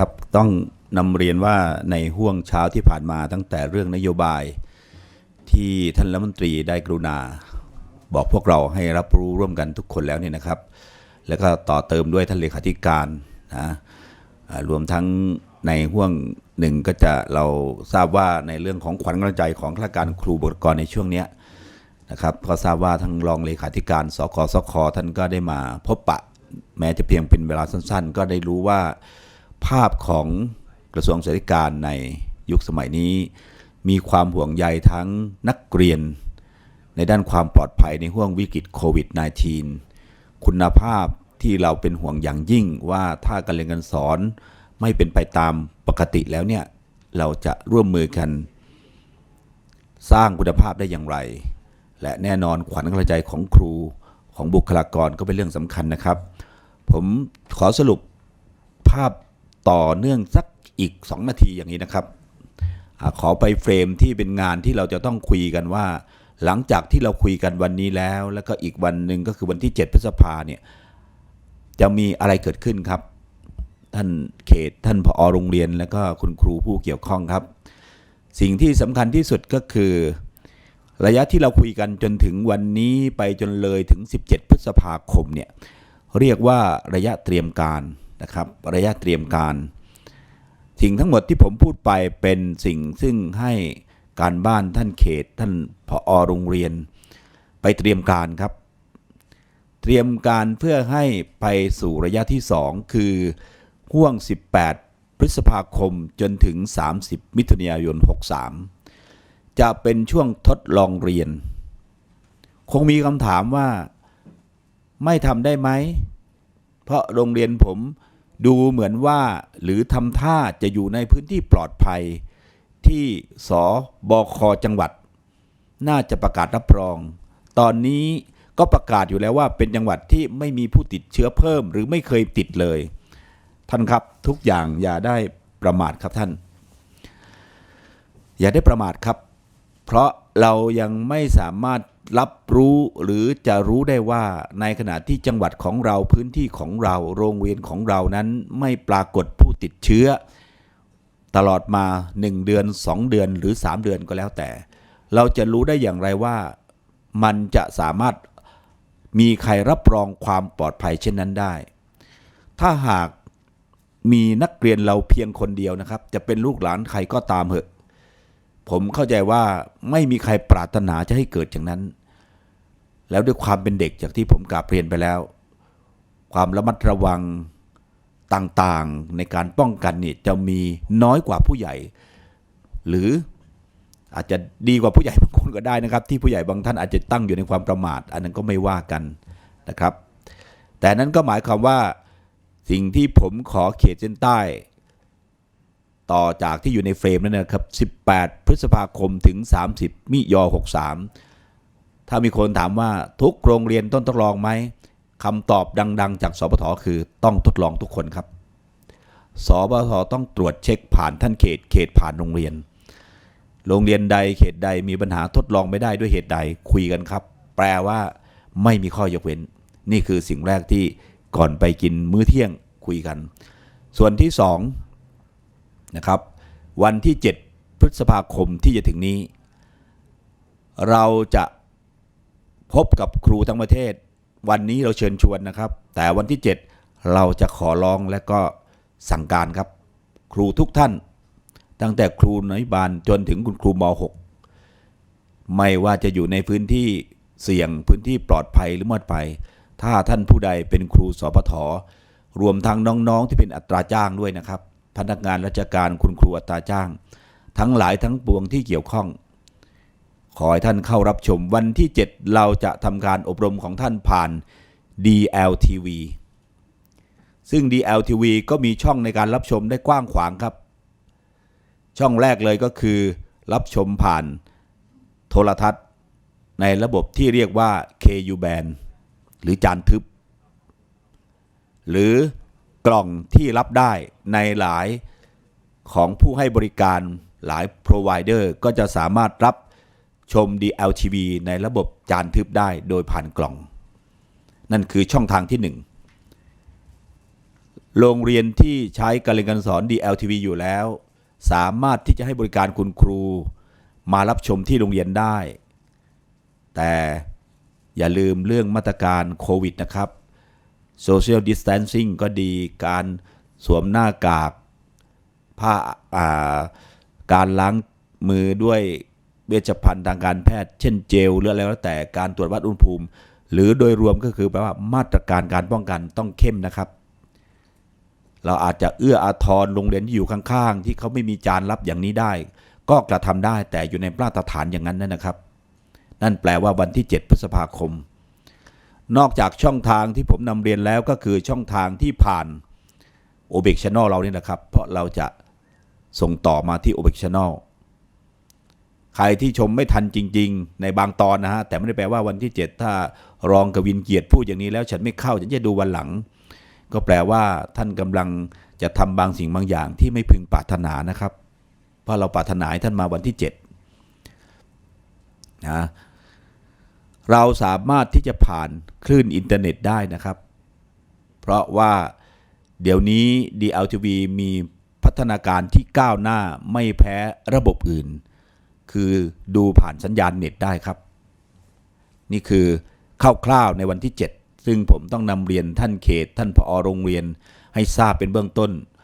ครับ ต้องนำเรียนว่าในห่วงเช้าที่ผ่านมาตั้งแต่เรื่องนโยบาย ที่ท่านรัฐมนตรีได้กรุณา บอกพวกเราให้รับรู้ร่วมกันทุกคนแล้วเนี่ยนะครับ แล้วก็ต่อเติมด้วยท่านเลขาธิการนะรวมทั้งในห่วงหนึ่งก็จะเราทราบว่าในเรื่องของขวัญกำลังใจของข้าราชการครูบุคลากรในช่วงเนี้ยนะครับก็ทราบว่าทางรองเลขาธิการสคสคท่านก็ได้มาพบปะ แม้จะเพียงเป็นเวลาสั้น ๆ ก็ได้รู้ว่า ภาพของกระทรวงศึกษาธิการในยุคสมัยนี้ มีความห่วงใยทั้งนักเรียน ในด้านความปลอดภัยในห่วงวิกฤตโควิด -19 คุณภาพที่เราเป็นห่วงอย่างยิ่งว่าถ้าการเรียนการสอนไม่เป็นไปตามปกติแล้วเนี่ยเราจะร่วมมือกัน สร้างคุณภาพได้อย่างไร และแน่นอนขวัญกำลังใจของครูของบุคลากรก็เป็นเรื่องสำคัญนะครับ ผมขอสรุปภาพ ต่อเนื่องสักอีก 2 นาทีอย่างนี้นะครับอขอไปเฟรมที่เป็นงานที่เราจะต้องคุยกันว่า หลังจากที่เราคุยกันวันนี้แล้ว แล้วก็อีกวันหนึ่งก็คือวันที่ 7 พฤษภาเนี่ยจะมีอะไรเกิดขึ้นครับ ท่านเขตท่านผอโรงเรียน แล้วก็คุณครูผู้เกี่ยวข้องครับ สิ่งที่สำคัญที่สุดก็คือ ระยะที่เราคุยกันจนถึงวันนี้ไปจนเลยถึง 17 พฤษภาคมเนี่ยเรียกว่าระยะเตรียมการ นะครับ ระยะเตรียมการ สิ่งทั้งหมดที่ผมพูดไปเป็นสิ่งซึ่งให้การบ้านท่านเขตท่านผอโรงเรียน ไปเตรียมการครับ เตรียมการเพื่อให้ไปสู่ระยะที่ 2 คือห่วง 18 พฤษภาคมจนถึง 30 มิถุนายน 63 จะเป็นช่วงทดลองเรียน คงมีคำถามว่าไม่ทำได้ไหม เพราะโรงเรียนผม ดูเหมือนว่าหรือทำท่าจะอยู่ในพื้นที่ปลอดภัย ที่สบคจังหวัด น่าจะประกาศรับรอง ตอนนี้ก็ประกาศอยู่แล้วว่าเป็นจังหวัดที่ไม่มีผู้ติดเชื้อเพิ่ม หรือไม่เคยติดเลย ท่านครับทุกอย่างอย่าได้ประมาทครับท่าน อย่าได้ประมาทครับ เพราะ เรายังไม่สามารถรับรู้หรือจะรู้ได้ว่าในขณะที่จังหวัดของเราพื้นที่ของเราโรงเรียนของเรานั้นไม่ปรากฏผู้ติดเชื้อ ตลอดมา 1 เดือน 2 เดือนหรือ 3 เดือนก็แล้วแต่ เราจะรู้ได้อย่างไรว่ามันจะสามารถมีใครรับรองความปลอดภัยเช่นนั้นได้ ถ้าหากมีนักเรียนเราเพียงคนเดียวนะครับ จะเป็นลูกหลานใครก็ตามเหอะ ผมเข้าใจว่าไม่มีใครปรารถนาจะให้เกิดอย่างนั้น แล้วด้วยความเป็นเด็กจากที่ผมกราบเรียนไปแล้ว ความระมัดระวังต่างๆในการป้องกันเนี่ยจะมีน้อยกว่าผู้ใหญ่ หรืออาจจะดีกว่าผู้ใหญ่บางคนก็ได้นะครับ ที่ผู้ใหญ่บางท่านอาจจะตั้งอยู่ในความประมาท อันนั้นก็ไม่ว่ากันนะครับ แต่นั้นก็หมายความว่าสิ่งที่ผมขอเขตเส้นใต้ ต่อจากที่อยู่ในเฟรมนั้นนะครับ 18 พฤษภาคมถึง 30 มิยอ63 ถ้ามีคนถามว่าทุกโรงเรียนต้องทดลองไหมคำตอบดัง ๆ จากสปทคือต้องทดลองทุกคนครับสปทต้องตรวจเช็คผ่านท่านเขตเขตผ่านโรงเรียน โรงเรียนใดเขตใดมีปัญหาทดลองไม่ได้ด้วยเหตุใดคุยกันครับ แปลว่าไม่มีข้อยกเว้น นี่คือสิ่งแรกที่ก่อนไปกินมื้อเที่ยงคุยกัน ส่วนที่สอง นะครับ วันที่ 7 พฤษภาคมที่จะถึงนี้ เราจะพบกับครูทั้งประเทศ วันนี้เราเชิญชวนนะครับ แต่วันที่ 7 เราจะขอร้องและก็สั่งการครับ ครูทุกท่าน ตั้งแต่ครูนอยบาลจนถึงคุณครูม .6 ไม่ว่าจะอยู่ในพื้นที่เสี่ยงพื้นที่ปลอดภัยหรือไม่ปลอดภัย ถ้าท่านผู้ใดเป็นครูสปทรวมทั้งน้องๆที่เป็นอัตราจ้างด้วยนะครับ พนักงานราชการคุณครูอัตราจ้าง ทั้งหลายทั้งปวงที่เกี่ยวข้อง ขอให้ท่านเข้ารับชมวันที่ 7 เราจะทำการอบรมของท่านผ่าน DLTV ซึ่ง DLTV ก็มีช่องในการรับชมได้กว้างขวางครับ ช่องแรกเลยก็คือ รับชมผ่านโทรทัศน์ในระบบที่เรียกว่า KU band หรือจานทึบ หรือ กล่องที่รับได้ในหลายของผู้ให้บริการหลาย provider ก็จะสามารถรับชม DLTV ในระบบจานทึบได้โดยผ่านกล่อง นั่นคือช่องทางที่ 1 โรงเรียนที่ใช้การเรียนการสอน DLTV อยู่แล้ว สามารถที่จะให้บริการคุณครู มารับชมที่โรงเรียนได้ แต่อย่าลืมเรื่องมาตรการโควิดนะครับ Social Distancing ก็ดีการสวมหน้ากากผ้าอ่าการล้างมือด้วยเวชภัณฑ์ทางการแพทย์ เช่นเจลหรืออะไรแล้วแต่การตรวจวัดอุณหภูมิ หรือโดยรวมก็คือแปลว่ามาตรการการป้องกันต้องเข้มนะครับ เราอาจจะเอื้ออาทรโรงเรียนที่อยู่ข้างๆ ที่เขาไม่มีจานรับอย่างนี้ได้ ก็กระทำได้แต่อยู่ในมาตรฐานอย่างนั้นนะครับ นั่นแปลว่าวันที่ 7 พฤษภาคม นอกจากช่องทางที่ผมนำเรียนแล้วก็คือช่องทางที่ผ่าน o b e x Channel เรานี่นะครับ เพราะเราจะส่งต่อมาที่ o b e x Channel ใครที่ชมไม่ทันจริง ๆ ในบางตอนนะฮะ แต่ไม่ได้แปลว่าวันที่ 7 ถ้ารองกวินเกียรติพูดอย่างนี้แล้วฉันไม่เข้าฉันจะดูวันหลัง ก็แปลว่าท่านกำลังจะทำบางสิ่งบางอย่างที่ไม่พึงปรารถนานะครับ เพราะเราปรารถนาให้ท่านมาวันที่7นะ เราสามารถที่จะผ่านคลื่นอินเทอร์เน็ตได้นะครับ เพราะว่าเดี๋ยวนี้ DLTV มีพัฒนาการที่ก้าวหน้าไม่แพ้ระบบอื่น คือดูผ่านสัญญาณเน็ตได้ครับ นี่คือคร่าวๆในวันที่ 7 ซึ่งผมต้องนำเรียนท่านเขต ท่านผอโรงเรียนให้ทราบเป็นเบื้องต้น